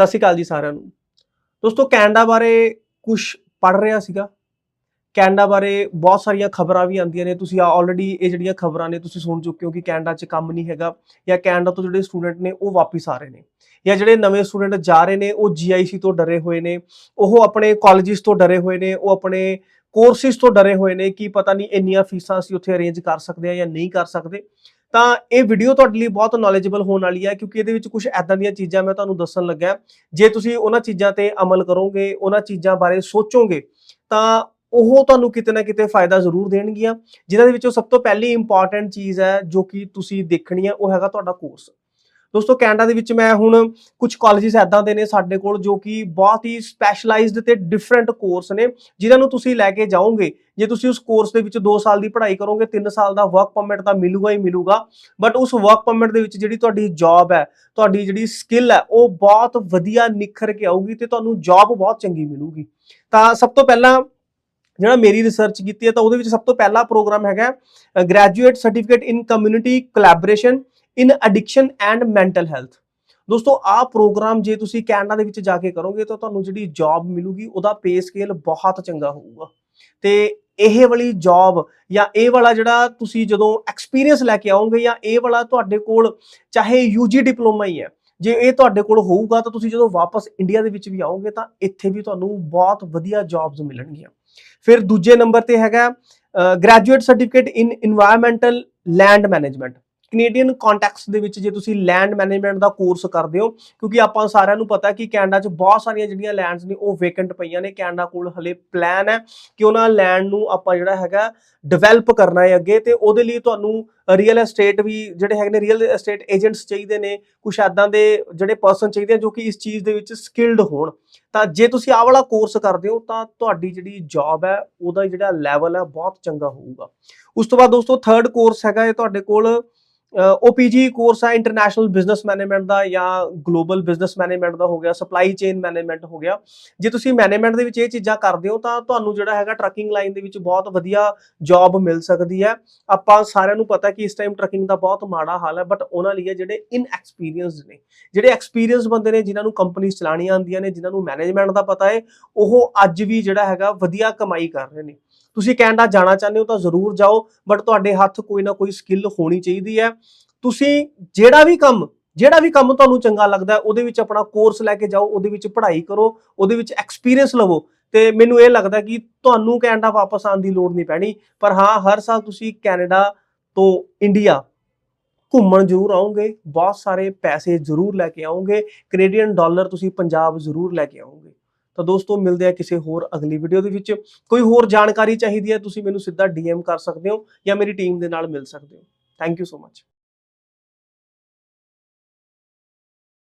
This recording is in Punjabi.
ਸਤਿ ਸ਼੍ਰੀ ਅਕਾਲ ਜੀ ਸਾਰਿਆਂ ਨੂੰ। ਦੋਸਤੋ, ਕੈਨੇਡਾ ਬਾਰੇ ਕੁਝ ਪੜ ਰਿਹਾ ਸੀਗਾ। ਕੈਨੇਡਾ ਬਾਰੇ ਬਹੁਤ ਸਾਰੀਆਂ ਖਬਰਾਂ ਵੀ ਆਉਂਦੀਆਂ ਨੇ। ਤੁਸੀਂ ਆਲਰੇਡੀ ਇਹ ਜਿਹੜੀਆਂ ਖਬਰਾਂ ਨੇ, ਤੁਸੀਂ ਸੁਣ ਚੁੱਕੇ ਹੋ ਕਿ ਕੈਨੇਡਾ 'ਚ ਕੰਮ ਨਹੀਂ ਹੈਗਾ ਜਾਂ ਕੈਨੇਡਾ ਤੋਂ ਜਿਹੜੇ ਸਟੂਡੈਂਟ ਨੇ, ਉਹ ਵਾਪਸ ਆ ਰਹੇ ਨੇ ਜਾਂ ਜਿਹੜੇ ਨਵੇਂ ਸਟੂਡੈਂਟ ਜਾ ਰਹੇ ਨੇ, ਉਹ ਜੀਆਈਸੀ ਤੋਂ ਡਰੇ ਹੋਏ ਨੇ, ਉਹ ਆਪਣੇ ਕਾਲਜਿਸ ਤੋਂ ਡਰੇ ਹੋਏ ਨੇ, ਉਹ ਆਪਣੇ ਕੋਰਸਿਸ ਤੋਂ ਡਰੇ ਹੋਏ ਨੇ ਕਿ ਪਤਾ ਨਹੀਂ ਇੰਨੀਆਂ ਫੀਸਾਂ ਅਸੀਂ ਉੱਥੇ ਅਰੇਂਜ ਕਰ ਸਕਦੇ ਆ ਜਾਂ ਨਹੀਂ ਕਰ ਸਕਦੇ। ਤਾਂ ਇਹ ਵੀਡੀਓ ਤੁਹਾਡੇ ਲਈ ਬਹੁਤ ਨੌਲੇਜੇਬਲ ਹੋਣ ਵਾਲੀ ਹੈ, ਕਿਉਂਕਿ ਇਹਦੇ ਵਿੱਚ ਕੁਝ ਐਦਾਂ ਦੀਆਂ ਚੀਜ਼ਾਂ ਮੈਂ ਤੁਹਾਨੂੰ ਦੱਸਣ ਲੱਗਾ ਜੇ ਤੁਸੀਂ ਉਹਨਾਂ ਚੀਜ਼ਾਂ ਤੇ ਅਮਲ ਕਰੋਗੇ, ਉਹਨਾਂ ਚੀਜ਼ਾਂ ਬਾਰੇ ਸੋਚੋਗੇ, ਤਾਂ ਉਹ ਤੁਹਾਨੂੰ ਕਿਤੇ ਨਾ ਕਿਤੇ ਫਾਇਦਾ ਜ਼ਰੂਰ ਦੇਣਗੀਆਂ। ਜਿਨ੍ਹਾਂ ਦੇ ਵਿੱਚੋਂ ਸਭ ਤੋਂ ਪਹਿਲੀ ਇੰਪੋਰਟੈਂਟ ਚੀਜ਼ ਹੈ ਜੋ ਕਿ ਤੁਸੀਂ ਦੇਖਣੀ ਹੈ, ਉਹ ਹੈਗਾ ਤੁਹਾਡਾ ਕੋਰਸ ਦੋਸਤੋ, ਕੈਨੇਡਾ ਦੇ ਵਿੱਚ ਮੈਂ ਹੁਣ ਕੁਝ ਕਾਲਜਿਸ ਐਦਾਂ ਦੇ ਨੇ ਸਾਡੇ ਕੋਲ ਜੋ ਕਿ ਬਹੁਤ ਹੀ ਸਪੈਸ਼ਲਾਈਜ਼ਡ ਤੇ ਡਿਫਰੈਂਟ ਕੋਰਸ ਨੇ, ਜਿਨ੍ਹਾਂ ਨੂੰ ਤੁਸੀਂ ਲੈ ਕੇ ਜਾਓਗੇ। ਜੇ ਤੁਸੀਂ ਉਸ ਕੋਰਸ ਦੇ ਵਿੱਚ 2 ਸਾਲ ਦੀ ਪੜ੍ਹਾਈ ਕਰੋਗੇ 3 ਸਾਲ ਦਾ ਵਰਕ ਪਰਮਿਟ ਤਾਂ ਮਿਲੂਗਾ ਹੀ ਮਿਲੂਗਾ। ਬਟ ਉਸ ਵਰਕ ਪਰਮਿਟ ਦੇ ਵਿੱਚ ਜਿਹੜੀ ਤੁਹਾਡੀ ਜੌਬ ਹੈ, ਤੁਹਾਡੀ ਜਿਹੜੀ ਸਕਿੱਲ ਹੈ, ਉਹ ਬਹੁਤ ਵਧੀਆ ਨਿਖਰ ਕੇ ਆਊਗੀ ਤੇ ਤੁਹਾਨੂੰ ਜੌਬ ਬਹੁਤ ਚੰਗੀ ਮਿਲੂਗੀ। ਤਾਂ ਸਭ ਤੋਂ ਪਹਿਲਾਂ ਜਿਹੜਾ ਮੇਰੀ ਰਿਸਰਚ ਕੀਤੀ ਹੈ, ਤਾਂ ਉਹਦੇ ਵਿੱਚ ਸਭ ਤੋਂ ਪਹਿਲਾ ਪ੍ਰੋਗਰਾਮ ਹੈਗਾ graduate certificate in community collaboration in addiction and mental health ਦੋਸਤੋ, ਆ ਪ੍ਰੋਗਰਾਮ ਜੇ ਤੁਸੀਂ ਕੈਨੇਡਾ ਦੇ ਵਿੱਚ ਜਾ ਕੇ ਕਰੋਗੇ ਤਾਂ ਤੁਹਾਨੂੰ ਜਿਹੜੀ ਜੌਬ ਮਿਲੂਗੀ, ਉਹਦਾ ਪੇ ਸਕੇਲ ਬਹੁਤ ਚੰਗਾ ਹੋਊਗਾ। ਤੇ ਇਹ ਵਾਲੀ ਜੌਬ ਜਾਂ ਇਹ ਵਾਲਾ ਜਿਹੜਾ ਤੁਸੀਂ ਜਦੋਂ ਐਕਸਪੀਰੀਅੰਸ ਲੈ ਕੇ ਆਓਗੇ ਜਾਂ ਇਹ ਵਾਲਾ ਤੁਹਾਡੇ ਕੋਲ ਚਾਹੇ ਯੂਜੀ ਡਿਪਲੋਮਾ ਹੀ ਹੈ, ਜੇ ਇਹ ਤੁਹਾਡੇ ਕੋਲ ਹੋਊਗਾ ਤਾਂ ਤੁਸੀਂ ਜਦੋਂ ਵਾਪਸ ਇੰਡੀਆ ਦੇ ਵਿੱਚ ਵੀ ਆਓਗੇ ਤਾਂ ਇੱਥੇ ਵੀ ਤੁਹਾਨੂੰ ਬਹੁਤ ਵਧੀਆ ਜੌਬਸ ਮਿਲਣਗੀਆਂ। ਫਿਰ ਦੂਜੇ ਨੰਬਰ ਤੇ ਹੈਗਾ graduate certificate in environmental land management Canadian context ਦੇ ਵਿੱਚ ਜੇ ਤੁਸੀਂ ਲੈਂਡ ਮੈਨੇਜਮੈਂਟ ਦਾ ਕੋਰਸ ਕਰਦੇ ਹੋ, ਕਿਉਂਕਿ ਆਪਾਂ ਸਾਰਿਆਂ ਨੂੰ ਪਤਾ ਕਿ ਕੈਨੇਡਾ 'ਚ ਬਹੁਤ ਸਾਰੀਆਂ ਜਿਹੜੀਆਂ ਲੈਂਡਸ ਨੇ ਉਹ ਵੇਕੈਂਟ ਪਈਆਂ ਨੇ ਕੈਨੇਡਾ ਕੋਲ ਹਲੇ ਪਲਾਨ ਹੈ ਕਿ ਉਹਨਾਂ ਲੈਂਡ ਨੂੰ ਆਪਾਂ ਜਿਹੜਾ ਹੈਗਾ ਡਿਵੈਲਪ ਕਰਨਾ ਹੈ ਅੱਗੇ ਤੇ ਉਹਦੇ ਲਈ ਤੁਹਾਨੂੰ ਰੀਅਲ ਐਸਟੇਟ ਵੀ ਜਿਹੜੇ ਹੈਗੇ ਨੇ ਰੀਅਲ ਐਸਟੇਟ ਏਜੰਟਸ ਚਾਹੀਦੇ ਨੇ ਕੁਝ ਐਦਾਂ ਦੇ ਜਿਹੜੇ ਪਰਸਨ ਚਾਹੀਦੇ ਜੋ ਕਿ ਇਸ ਚੀਜ਼ ਦੇ ਵਿੱਚ ਸਕਿਲਡ ਹੋਣ। ਤਾਂ ਜੇ ਤੁਸੀਂ ਆਹ ਵਾਲਾ ਕੋਰਸ ਕਰਦੇ ਹੋ ਤਾਂ ਤੁਹਾਡੀ ਜਿਹੜੀ ਜੌਬ ਹੈ, ਉਹਦਾ ਜਿਹੜਾ ਲੈਵਲ ਹੈ ਬਹੁਤ ਚੰਗਾ ਹੋਊਗਾ। ਉਸ ਤੋਂ ਬਾਅਦ ਦੋਸਤੋ ਥਰਡ ਕੋਰਸ ਹੈਗਾ ਇਹ ਤੁਹਾਡੇ ਕੋਲ ਓਪੀਜੀ ਕੋਰਸ ਹੈ ਇੰਟਰਨੈਸ਼ਨਲ ਬਿਜ਼ਨਸ ਮੈਨੇਜਮੈਂਟ ਦਾ ਜਾਂ ਗਲੋਬਲ ਬਿਜ਼ਨਸ ਮੈਨੇਜਮੈਂਟ ਦਾ ਹੋ ਗਿਆ ਸਪਲਾਈ ਚੇਨ ਮੈਨੇਜਮੈਂਟ ਹੋ ਗਿਆ। ਜੇ ਤੁਸੀਂ ਮੈਨੇਜਮੈਂਟ ਦੇ ਵਿੱਚ ਇਹ ਚੀਜ਼ਾਂ ਕਰਦੇ ਹੋ, ਤਾਂ ਤੁਹਾਨੂੰ ਜਿਹੜਾ ਹੈਗਾ ਟਰੱਕਿੰਗ ਲਾਈਨ ਦੇ ਵਿੱਚ ਬਹੁਤ ਵਧੀਆ ਜੌਬ ਮਿਲ ਸਕਦੀ ਹੈ। ਆਪਾਂ ਸਾਰਿਆਂ ਨੂੰ ਪਤਾ ਕਿ ਇਸ ਟਾਈਮ ਟਰੱਕਿੰਗ ਦਾ ਬਹੁਤ ਮਾੜਾ ਹਾਲ ਹੈ ਬਟ ਉਹਨਾਂ ਲਈ ਹੈ ਜਿਹੜੇ ਇਨ ਐਕਸਪੀਰੀਅੰਸਡ ਨੇ। ਜਿਹੜੇ ਐਕਸਪੀਰੀਅੰਸ ਬੰਦੇ ਨੇ, ਜਿਨ੍ਹਾਂ ਨੂੰ ਕੰਪਨੀਆਂ ਚਲਾਉਣੀਆਂ ਆਉਂਦੀਆਂ ਨੇ, ਜਿਨ੍ਹਾਂ ਨੂੰ ਮੈਨੇਜਮੈਂਟ ਦਾ ਪਤਾ ਹੈ, ਉਹ ਅੱਜ ਵੀ ਜਿਹੜਾ ਹੈਗਾ ਵਧੀਆ ਕਮਾਈ ਕਰ ਰਹੇ ਨੇ। ਤੁਸੀਂ ਕੈਨੇਡਾ ਜਾਣਾ ਚਾਹੁੰਦੇ ਹੋ ਤਾਂ ਜ਼ਰੂਰ ਜਾਓ ਬਟ ਤੁਹਾਡੇ ਹੱਥ ਕੋਈ ਨਾ ਕੋਈ ਸਕਿੱਲ ਹੋਣੀ ਚਾਹੀਦੀ ਹੈ। ਤੁਸੀਂ ਜਿਹੜਾ ਵੀ ਕੰਮ, ਜਿਹੜਾ ਵੀ ਕੰਮ ਤੁਹਾਨੂੰ ਚੰਗਾ ਲੱਗਦਾ ਉਹਦੇ ਵਿੱਚ ਆਪਣਾ ਕੋਰਸ ਲੈ ਕੇ ਜਾਓ, ਉਹਦੇ ਵਿੱਚ ਪੜ੍ਹਾਈ ਕਰੋ, ਉਹਦੇ ਵਿੱਚ ਐਕਸਪੀਰੀਅੰਸ ਲਵੋ। ਤੇ ਮੈਨੂੰ ਇਹ ਲੱਗਦਾ ਕਿ ਤੁਹਾਨੂੰ ਕੈਨੇਡਾ ਵਾਪਸ ਆਉਣ ਦੀ ਲੋੜ ਨਹੀਂ ਪੈਣੀ। ਪਰ ਹਾਂ, ਹਰ ਸਾਲ ਤੁਸੀਂ ਕੈਨੇਡਾ ਤੋਂ ਇੰਡੀਆ ਘੁੰਮਣ ਜ਼ਰੂਰ ਆਉਂਗੇ ਬਹੁਤ ਸਾਰੇ ਪੈਸੇ ਜ਼ਰੂਰ ਲੈ ਕੇ ਆਉਂਗੇ ਕੈਨੇਡੀਅਨ ਡਾਲਰ ਤੁਸੀਂ ਪੰਜਾਬ ਜ਼ਰੂਰ ਲੈ ਕੇ ਆਉਂਗੇ ਤਾਂ ਦੋਸਤੋ ਮਿਲਦੇ ਆ ਕਿਸੇ ਹੋਰ ਅਗਲੀ ਵੀਡੀਓ ਦੇ ਵਿੱਚ। ਕੋਈ ਹੋਰ ਜਾਣਕਾਰੀ ਚਾਹੀਦੀ ਹੈ, ਤੁਸੀਂ ਮੈਨੂੰ ਸਿੱਧਾ ਡੀਐਮ ਕਰ ਸਕਦੇ ਹੋ ਜਾਂ ਮੇਰੀ ਟੀਮ ਦੇ ਨਾਲ ਮਿਲ ਸਕਦੇ ਹੋ। Thank you so much